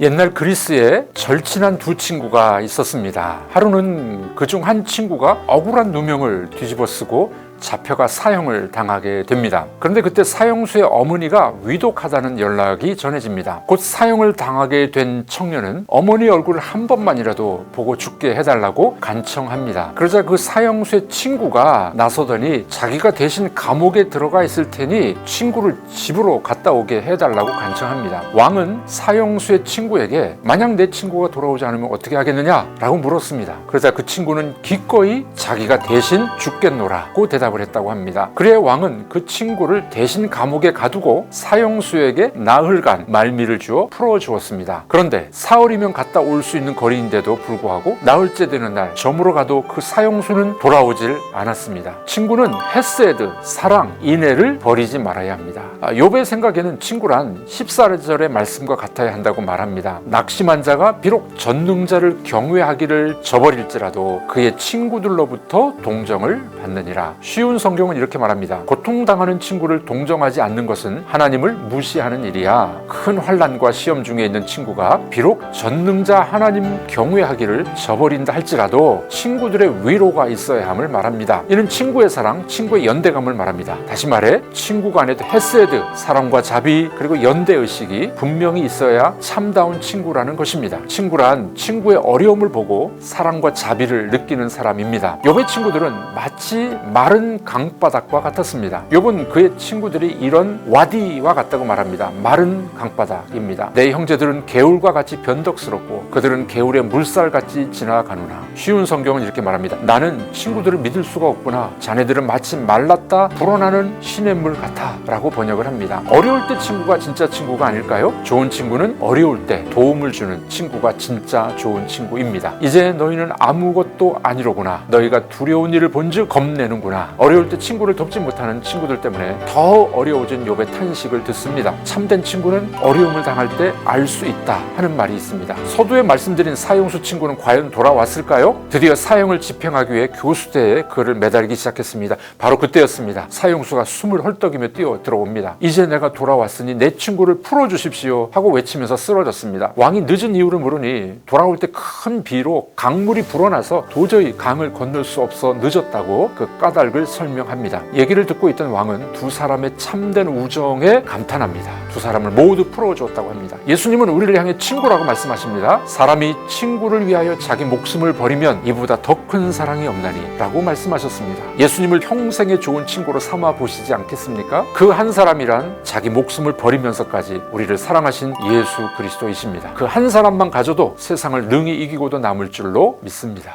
옛날 그리스에 절친한 두 친구가 있었습니다. 하루는 그중 한 친구가 억울한 누명을 뒤집어 쓰고 잡혀가 사형을 당하게 됩니다. 그런데 그때 사형수의 어머니가 위독하다는 연락이 전해집니다. 곧 사형을 당하게 된 청년은 어머니 얼굴을 한 번만이라도 보고 죽게 해달라고 간청합니다. 그러자 그 사형수의 친구가 나서더니 자기가 대신 감옥에 들어가 있을 테니 친구를 집으로 갔다 오게 해달라고 간청합니다. 왕은 사형수의 친구에게 만약 내 친구가 돌아오지 않으면 어떻게 하겠느냐 라고 물었습니다. 그러자 그 친구는 기꺼이 자기가 대신 죽겠노라고 대답 을 했다고 합니다. 그래 왕은 그 친구를 대신 감옥에 가두고 사형수에게 나흘간 말미를 주어 풀어주었습니다. 그런데 사흘이면 갔다 올 수 있는 거리인데도 불구하고 나흘째 되는 날 저물어 가도 그 사형수는 돌아오질 않았습니다. 친구는 헤세드 사랑 인애를 버리지 말아야 합니다. 아, 욥의 생각에는 친구란 14절의 말씀과 같아야 한다고 말합니다. 낙심한 자가 비록 전능자를 경외하기를 저버릴지라도 그의 친구들로부터 동정을 받느니라. 쉬운 성경은 이렇게 말합니다. 고통당하는 친구를 동정하지 않는 것은 하나님을 무시하는 일이야. 큰 환란과 시험 중에 있는 친구가 비록 전능자 하나님 경외하기를 저버린다 할지라도 친구들의 위로가 있어야 함을 말합니다. 이는 친구의 사랑, 친구의 연대감을 말합니다. 다시 말해 친구 간에도 헤세드, 사랑과 자비 그리고 연대 의식이 분명히 있어야 참다운 친구라는 것입니다. 친구란 친구의 어려움을 보고 사랑과 자비를 느끼는 사람입니다. 욥의 친구들은 마치 마른 강바닥과 같았습니다. 욥은 그의 친구들이 이런 와디와 같다고 말합니다. 마른 강바닥입니다. 내 형제들은 개울과 같이 변덕스럽고 그들은 개울의 물살같이 지나가노라. 쉬운 성경은 이렇게 말합니다. 나는 친구들을 믿을 수가 없구나. 자네들은 마치 말랐다 불어나는 시냇물 같아. 라고 번역을 합니다. 어려울 때 친구가 진짜 친구가 아닐까요? 좋은 친구는 어려울 때 도움을 주는 친구가 진짜 좋은 친구입니다. 이제 너희는 아무것도 아니로구나. 너희가 두려운 일을 본즉 겁내는구나. 어려울 때 친구를 돕지 못하는 친구들 때문에 더 어려워진 욥의 탄식을 듣습니다. 참된 친구는 어려움을 당할 때 알 수 있다 하는 말이 있습니다. 서두에 말씀드린 사형수 친구는 과연 돌아왔을까요? 드디어 사형을 집행하기 위해 교수대에 그를 매달기 시작했습니다. 바로 그때였습니다. 사형수가 숨을 헐떡이며 뛰어 들어옵니다. 이제 내가 돌아왔으니 내 친구를 풀어주십시오 하고 외치면서 쓰러졌습니다. 왕이 늦은 이유를 물으니 돌아올 때 큰 비로 강물이 불어나서 도저히 강을 건널 수 없어 늦었다고 그 까닭을 설명합니다. 얘기를 듣고 있던 왕은 두 사람의 참된 우정에 감탄합니다. 두 사람을 모두 풀어주었다고 합니다. 예수님은 우리를 향해 친구라고 말씀하십니다. 사람이 친구를 위하여 자기 목숨을 버리면 이보다 더 큰 사랑이 없나니 라고 말씀하셨습니다. 예수님을 평생의 좋은 친구로 삼아 보시지 않겠습니까? 그 한 사람이란 자기 목숨을 버리면서까지 우리를 사랑하신 예수 그리스도이십니다. 그 한 사람만 가져도 세상을 능히 이기고도 남을 줄로 믿습니다.